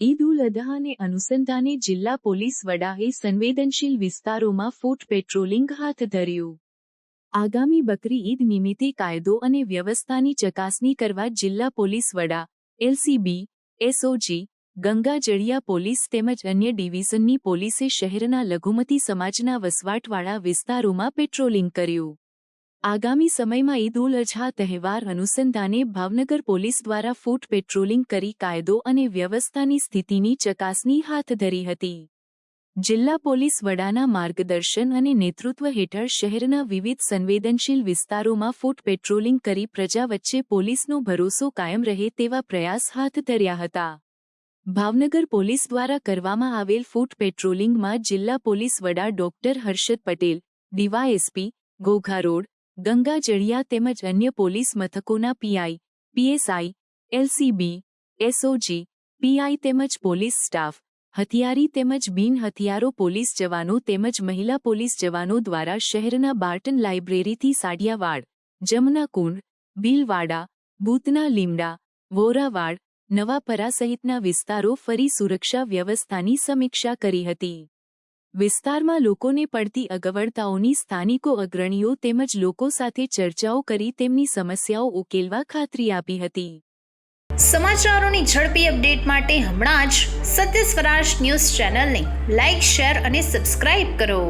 ઉલ અદહાને અનુસંધાને જિલ્લા પોલીસ વડાએ સંવેદનશીલ વિસ્તારોમાં ફૂટ પેટ્રોલિંગ હાથ ધર્યું. આગામી બકરી ઈદ નિમિત્તે કાયદો અને વ્યવસ્થાની ચકાસણી કરવા જિલ્લા પોલીસ વડા, એલસીબી, એસઓજી ગંગાજળિયા પોલીસ તેમજ અન્ય ડિવિઝનની પોલીસે શહેરના લઘુમતી સમાજના વસવાટવાળા વિસ્તારોમાં પેટ્રોલિંગ કર્યું. આગામી સમયમાં ઈદ ઉલ અઝહા તહેવાર અનુસંધાને ભાવનગર પોલીસ દ્વારા ફૂટ પેટ્રોલિંગ કરી કાયદો અને વ્યવસ્થાની સ્થિતિની ચકાસણી હાથ ધરી હતી. જિલ્લા પોલીસ વડાના માર્ગદર્શન અને નેતૃત્વ હેઠળ શહેરના વિવિધ સંવેદનશીલ વિસ્તારોમાં ફૂટ પેટ્રોલિંગ કરી પ્રજા વચ્ચે પોલીસનો ભરોસો કાયમ રહે તેવા પ્રયાસ હાથ ધર્યા હતા. ભાવનગર પોલીસ દ્વારા કરવામાં આવેલ ફૂટ પેટ્રોલિંગમાં જિલ્લા પોલીસ વડા doctor Harshad Patel, DYSP, Ghogha road Ganga Jaliya તેમજ અન્ય police મથકોના PI PSI LCB SOG PI તેમજ પોલીસ સ્ટાફ, હથિયારી તેમજ બિન હથિયારો પોલીસ જવાનો તેમજ મહિલા પોલીસ જવાનો દ્વારા શહેરના બાર્ટન લાઇબ્રેરીથી સાડિયાવાડ, જમનાકુંડ, ભીલવાડા, ભૂતના લીમડા, વોરાવાડ, નવાપરા સહિતના વિસ્તારો ફરી સુરક્ષા વ્યવસ્થાની સમીક્ષા કરી હતી. વિસ્તારમાં લોકોને પડતી અગવડતાઓની સ્થાનિકો અગ્રણીઓ તેમજ લોકો સાથે ચર્ચાઓ કરી તેમની સમસ્યાઓ ઉકેલવા ખાતરી આપી હતી. સમાચારોની ઝડપી અપડેટ માટે હમણાં જ સત્ય સ્વરાજ ન્યૂઝ ચેનલને લાઇક શેર અને સબસ્ક્રાઇબ કરો.